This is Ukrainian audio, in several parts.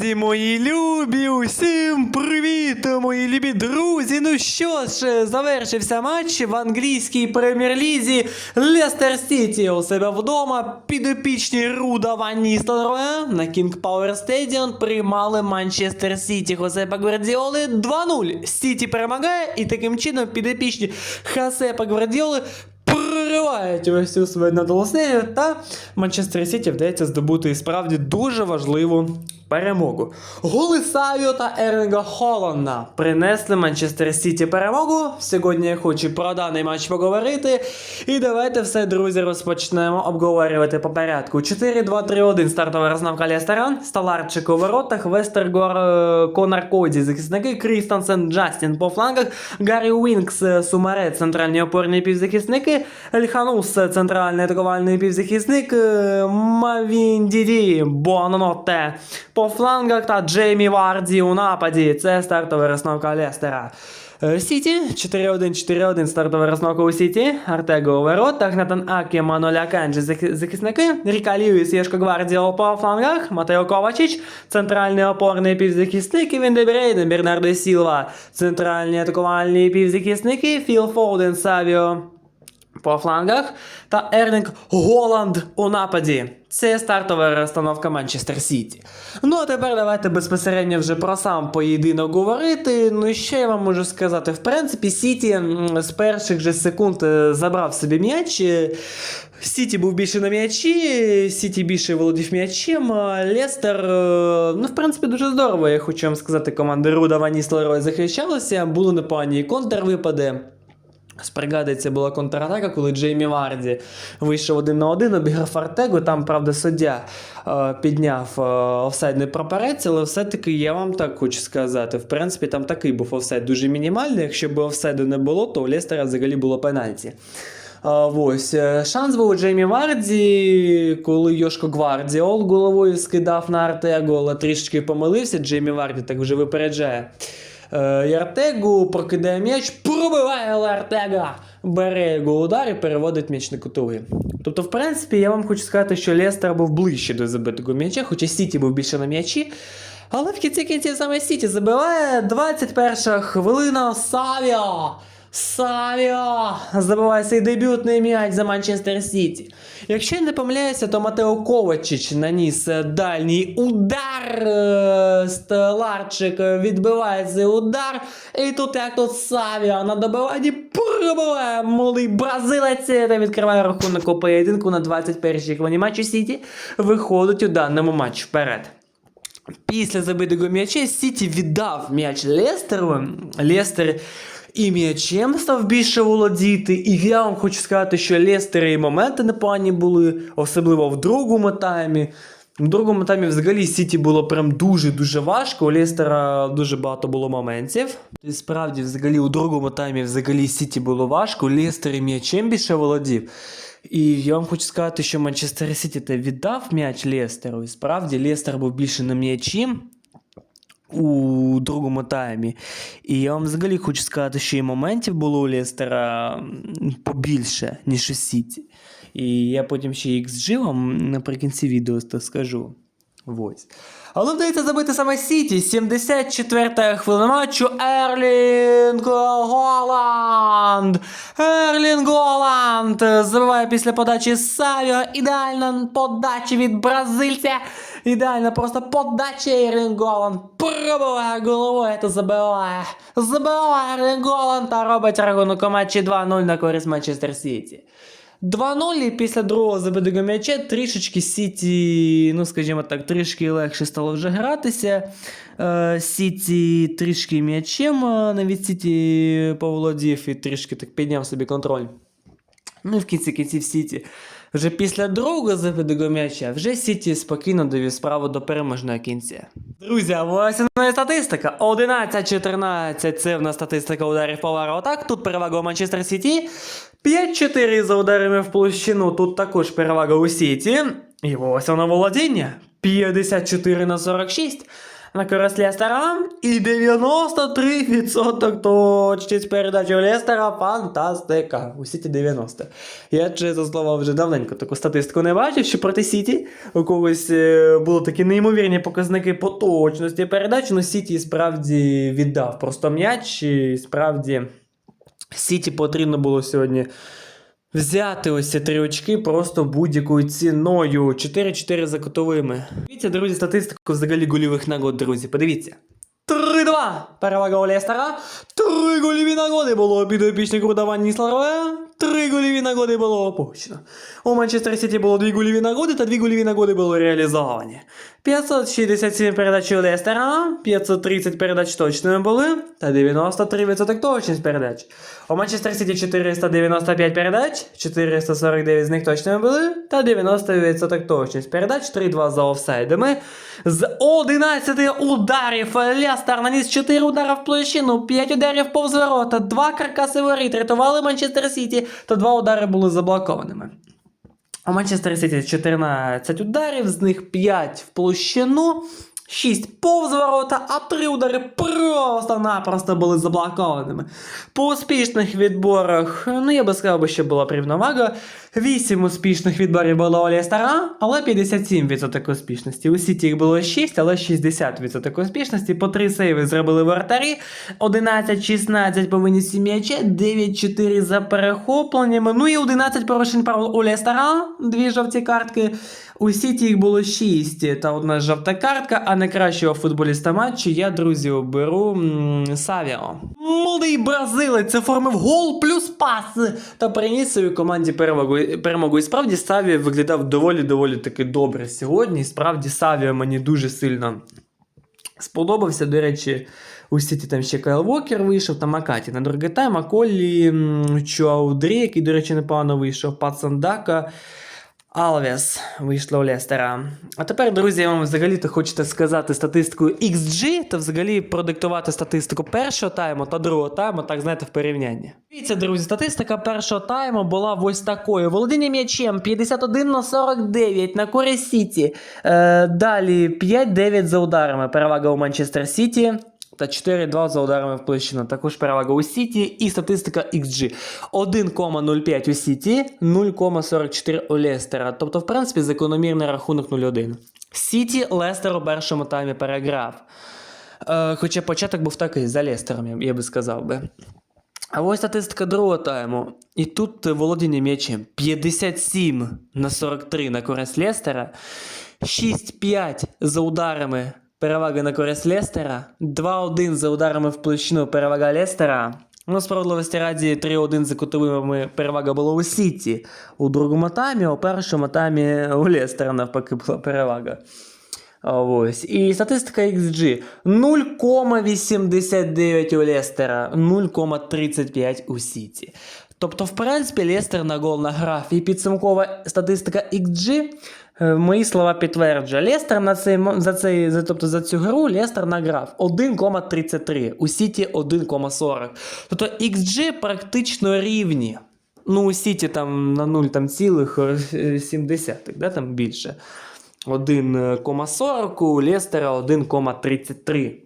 Друзі, мої любі, усім привіт, мої любі друзі. Ну що ж, завершився матч в англійській прем'єр-лізі Лестер Сіті у себе вдома. Підопічні Руда Ван Ністелрooя на King Power Stadium приймали Манчестер Сіті Хосепа Гвардіоли 2-0. Сіті перемагає і таким чином підопічні Хосепа Гвардіоли проривають ось цю свою надолоснею, та Манчестер Сіті вдається здобути і справді дуже важливу перемогу. Голи Савіо та Ерінга Холланда принесли Манчестер Сіті перемогу. Сьогодні я хочу про даний матч поговорити. І давайте все, друзі, розпочнемо обговорювати по порядку. 4-2-3-1 стартова розновка Лестера, Сталарчик у воротах, Вестергор, е, Конор Коді, захисники, Крістансен, Джастін по флангах, Гаррі Уінкс, е, Сумаре, центральні опорні півзахисники, Ельханус, е, центральний атакувальний півзахисник, Мавін Діді, Буаноноте по флангах та Джеймі Варді у нападі. Це стартова розновка Лестера. Е, Сіті 4-1-4-1 стартова розновка у Сіті. Артего у воротах, Натан Акі, Маноля Кенджі захи- захисники. Ріка Льюіс, Єшко Гвардіо по флангах. Матео Ковачич, центральний опорний півзахисник. Кевін Дебрейден, Бернардо Сілва, центральні атакувальні півзахисники. Філ Фолден, Савіо по флангах та Ерлінг Голланд у нападі. Це стартова розстановка Манчестер Сіті. Ну а тепер давайте безпосередньо вже про сам поєдинок говорити. Ну і що я вам можу сказати? В принципі, Сіті з перших же секунд е, забрав собі м'яч. Е, Сіті був більше на м'ячі, Сіті більше володів м'ячем. Лестер, е, ну, в принципі, дуже здорово, я хочу вам сказати, команда Руда Вані Слерой захищалася, були непогані і це була контратака, коли Джеймі Варді вийшов один на один, обіграв Артегу. Там, правда, суддя е, підняв е, офсайдний прапорець, але все-таки я вам так хочу сказати. В принципі, там такий був офсайд дуже мінімальний. Якщо б офсайду не було, то у Лестера взагалі було пенальті. А, ось, е, шанс був у Джеймі Варді, коли Йошко Гвардіол головою скидав на Артегу, але трішечки помилився. Джеймі Варді так вже випереджає. Е, і Артегу прокидає м'яч, пробиває але Артега, бере його удар і переводить м'яч на кутовий. Тобто, в принципі, я вам хочу сказати, що Лестер був ближче до забитого м'яча, хоча Сіті був більше на м'ячі. Але в кінці кінців саме Сіті забиває 21 хвилина Савіо. Савіо забиває свій дебютний м'яч за Манчестер Сіті. Якщо я не помиляюся, то Матео Ковачич наніс е, дальній удар. е, Стеларчик відбиває цей удар. І тут як тут Савіо на добиванні пробиває молодий бразилець та відкриває рахунок у поєдинку на 21-й хвилині матчу Сіті. Виходить у даному матчі вперед. Після забитого м'яча Сіті віддав м'яч Лестеру. Лестер і м'ячем став більше володіти. І я вам хочу сказати, що Лестер і моменти непогані були, особливо в другому таймі. В другому таймі взагалі Сіті було прям дуже-дуже важко. У Лестера дуже багато було моментів. І справді, взагалі, у другому таймі взагалі Сіті було важко. Лестер і м'ячем більше володів. І я вам хочу сказати, що Манчестер Сіті віддав м'яч Лестеру. І справді Лестер був більше на м'ячі у другому таймі. І я вам взагалі хочу сказати, що і моментів було у Лестера побільше, ніж у Сіті. І я потім ще XG вам наприкінці відео скажу. Ось. Але вдається забити саме Сіті. 74-та хвилина матчу. Ерлінг Голланд. Ерлінг Голланд забиває після подачі Савіо. Ідеальна подача від бразильця. Ідеальна просто подача Ерлінг Голланд. Пробиває головою та забиває. Забиває Ерлінг Голланд та робить рахунок у матчі 2-0 на користь Манчестер Сіті. 2-0 і після другого забитого м'яча трішечки Сіті, ну скажімо так, трішки легше стало вже гратися. Е, Сіті трішки м'ячем е, навіть Сіті поволодів і трішки так підняв собі контроль. Ну і в кінці кінців Сіті. Вже після другого забитого м'яча вже Сіті спокійно довів справу до переможного кінця. Друзі, а ось і статистика. 11-14 це в нас статистика ударів по воротах. Тут перевага у Манчестер Сіті. 5-4 за ударами в площину. Тут також перевага у Сіті. І ось воно володіння. 54 на 46. На користь Лестера. І 93% точність передачі Лестера. Фантастика. У Сіті 90. Я, чесно слово, вже давненько таку статистику не бачив, що проти Сіті у когось е, були такі неймовірні показники по точності передач. Ну, Сіті справді віддав просто м'яч. І справді Сіті потрібно було сьогодні взяти ось ці три очки просто будь-якою ціною. 4-4 за котовими. Дивіться, друзі, статистику взагалі гольових нагод, друзі. Подивіться. 3-2. Перевага у Лестера. Три гольові нагоди було підопічник Рудава Нісларове. Три гольові нагоди було опущено. У Манчестер Сіті було дві гольові нагоди та дві гольові нагоди були реалізовані. 567 передач у Лестера, 530 передач точними були та 93% точність передач. У Манчестер Сіті 495 передач, 449 з них точними були та 90% точність передач, 3-2 за офсайдами. З 11 ударів Лестер наніс 4 удари в площину, 5 ударів повз ворота, 2 каркаси воріт рятували Манчестер Сіті та 2 удари були заблокованими. У Манчестер Сіті 14 ударів, з них 5 в площину, 6 повз ворота, а 3 удари просто-напросто були заблокованими. По успішних відборах, ну я би сказав, що була рівновага. 8 успішних відборів було у Лестера, але 57% успішності. У Сіті їх було 6, але 60% успішності. По 3 сейви зробили вратарі. 11-16 по винісі м'яча, 9-4 за перехопленнями. Ну і 11 порушень правил у Лестера, дві жовті картки. У Сіті їх було 6 та одна жовта картка, а найкращого футболіста матчу я, друзі, оберу Савіо. Молодий бразилець оформив гол плюс пас та приніс своїй команді перемогу. Перемогу. І справді Савіо виглядав доволі-доволі таки добре сьогодні. І справді Савія мені дуже сильно сподобався. До речі, у Сіті там ще Кайл Вокер вийшов, там Макаті на другий тайм, а Коллі Чуаудрі, який, до речі, непогано вийшов, Пацандака. Алвес вийшла у Лестера. А тепер, друзі, я вам взагалі-то хочете сказати статистику XG та взагалі продиктувати статистику першого тайму та другого тайму, так знаєте, в порівнянні. Дивіться, друзі, статистика першого тайму була ось такою. Володіння м'ячем 51 на 49 на користь Сіті. Е, далі 5-9 за ударами. Перевага у Манчестер Сіті. Та 4-2 за ударами в площину. Також перевага у Сіті і статистика XG. 1,05 у Сіті, 0,44 у Лестера. Тобто, в принципі, закономірний рахунок 0-1. Сіті Лестер у першому таймі переграв. Е, хоча початок був такий за Лестером, я, би сказав би. А ось статистика другого тайму. І тут володіння м'ячем 57 на 43 на користь Лестера, 6-5 за ударами перевага на користь Лестера, 2-1 за ударами в площину перевага Лестера. Ну, справедливості раді 3-1 за кутовими перевага була у Сіті у другому таймі, у першому таймі у Лестера навпаки була перевага. Ось. І статистика XG 0,89 у Лестера, 0,35 у Сіті. Тобто, в принципі, Лестер на гол награв. І підсумкова статистика XG, мої слова підтверджує. Лестер на цей, за, цей, за, тобто, за цю гру Лестер награв 1,33, у Сіті 1,40. Тобто XG практично рівні. Ну, у Сіті там на 0 там е, 0,7, да, там більше. 1,40, у Лестера 1,33.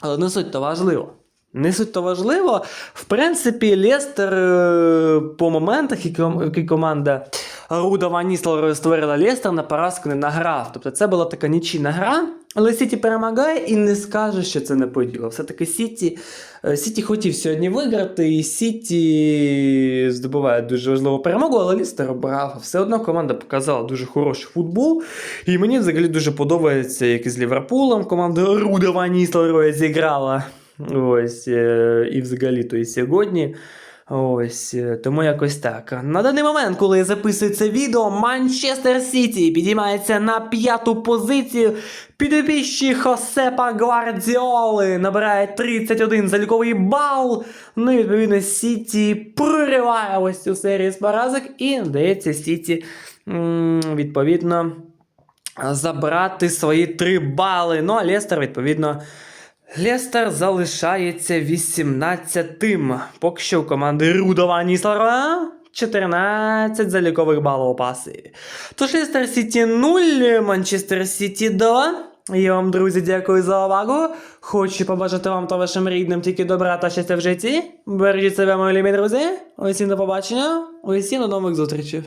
Але не суть то важливо. Не суть то важливо. В принципі, Лестер е, по моментах, які, команда Руда Ван Ністелрою створила Лестер, на поразку не награв. Тобто це була така нічийна гра. Але Сіті перемагає і не скаже, що це не поділо. Все-таки Сіті, е, Сіті хотів сьогодні виграти, і Сіті здобуває дуже важливу перемогу, але Лістер обрав. Все одно команда показала дуже хороший футбол. І мені взагалі дуже подобається, як із Ліверпулем команда Руда Ван Ністелрою зіграла. Ось, е, і взагалі то і сьогодні. Ось, е, тому якось так. На даний момент, коли я записую це відео, Манчестер Сіті підіймається на п'яту позицію. Підопічні Хосепа Гвардіоли набирає 31 заліковий бал. Ну і відповідно Сіті прориває ось цю серію з поразок. І здається, Сіті відповідно забрати свої 3 бали. Ну а Лестер, відповідно. Лестер залишається 18-тим. Поки що у команди Рудова Ніслера 14 залікових балів у пасиві. Тож Лестер Сіті 0, Манчестер Сіті 2. Я вам, друзі, дякую за увагу. Хочу побажати вам та вашим рідним тільки добра та щастя в житті. Бережіть себе, мої любі друзі. Усім до побачення. Усім до нових зустрічей.